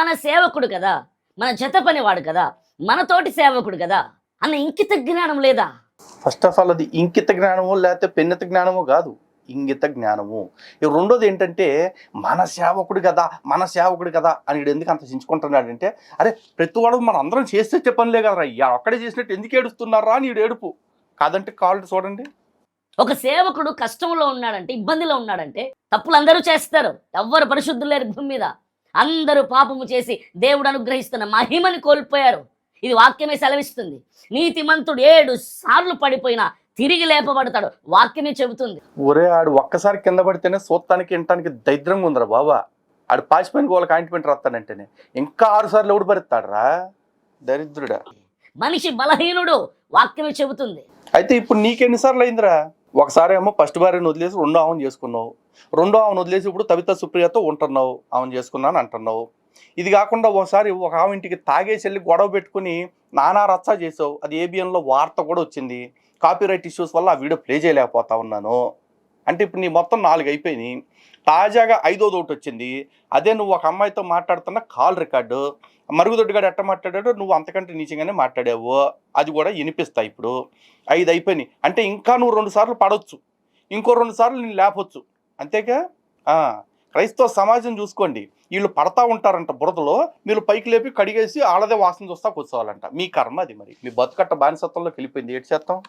మన సేవకుడు కదా మన జత పనివాడు కదా మనతోటి సేవకుడు కదా అన్న ఇంకిత జ్ఞానం లేదా? ఫస్ట్ ఆఫ్ ఆల్ అది ఇంకిత జ్ఞానము లేకపోతే పెన్నెత జ్ఞానము కాదు ఇంగిత జ్ఞానము. ఇక రెండోది ఏంటంటే మన సేవకుడు కదా మన సేవకుడు కదా అని ఎందుకు అంత చించుకుంటున్నాడంటే అరే ప్రతి వాడు మనం అందరం చేస్తే పనిలే కదరా అయ్యా ఒక్కడే చేసినట్టు ఎందుకు ఏడుస్తున్నారా అని ఈడు ఏడుపు. కాదంటే కాళ్ళు చూడండి. ఒక సేవకుడు కష్టంలో ఉన్నాడంటే ఇబ్బందిలో ఉన్నాడంటే తప్పులు అందరూ చేస్తారు ఎవ్వరు పరిశుద్ధులు లేరు భూమి మీద. అందరూ పాపము చేసి దేవుడు అనుగ్రహిస్తున్న మహిమని కోల్పోయారు. ఇది వాక్యమే సెలవిస్తుంది. నీతిమంతుడు ఏడు సార్లు పడిపోయినా తిరిగి లేపబడతాడు. వాక్యమే చెబుతుంది. ఒరే ఆడు ఒక్కసారి కింద పడితేనే సూత్తానికి వినటానికి దరిద్రంగా ఉందిరా బాబా ఆడు పాచిపోయిన వాళ్ళకి ఆయింట్మెంట్ రాస్తానంటేనే ఇంకా ఆరు సార్లు ఎవడు భరిస్తాడరా దరిద్రుడా. మనిషి బలహీనుడు వాక్యమే చెబుతుంది. అయితే ఇప్పుడు నీకెన్నిసార్లు అయిందిరా? ఒకసారి ఏమో ఫస్ట్ భార్యను వదిలేసి రెండో ఆమెను చేసుకున్నావు. రెండో ఆమెను వదిలేసి ఇప్పుడు తవిత సుప్రియతో ఉంటున్నావు ఆమెను చేసుకున్నాను అంటున్నావు. ఇది కాకుండా ఒకసారి ఒక ఆమె ఇంటికి తాగేసి వెళ్ళి గొడవ పెట్టుకుని నానా రచ్చ చేసావు. అది ఏబిఎన్లో వార్త కూడా వచ్చింది. కాపీరైట్ ఇష్యూస్ వల్ల ఆ వీడియో ప్లే చేయలేకపోతా ఉన్నాను. అంటే ఇప్పుడు నీ మొత్తం నాలుగు అయిపోయినాయి. తాజాగా ఐదోది ఒకటి వచ్చింది. అదే నువ్వు ఒక అమ్మాయితో మాట్లాడుతున్న కాల్ రికార్డు. మరుగుదొడ్డుగాడు ఎట్ట మాట్లాడాడో నువ్వు అంతకంటే నీచంగానే మాట్లాడావు. అది కూడా వినిపిస్తాయి ఇప్పుడు. ఐదు అయిపోయినాయి. అంటే ఇంకా నువ్వు రెండు సార్లు పడవచ్చు ఇంకో రెండు సార్లు నేను లేపొచ్చు. అంతేగా? క్రైస్తవ సమాజం చూసుకోండి. వీళ్ళు పడతా ఉంటారంట బురదలో. మీరు పైకి లేపి కడిగేసి ఆడదే వాసన చూస్తా కూర్చోవాలంట. మీ కర్మ అది మరి. మీ బతుకట్ట బానిసత్వంలోకి వెళ్ళిపోయింది. ఏడు శాతం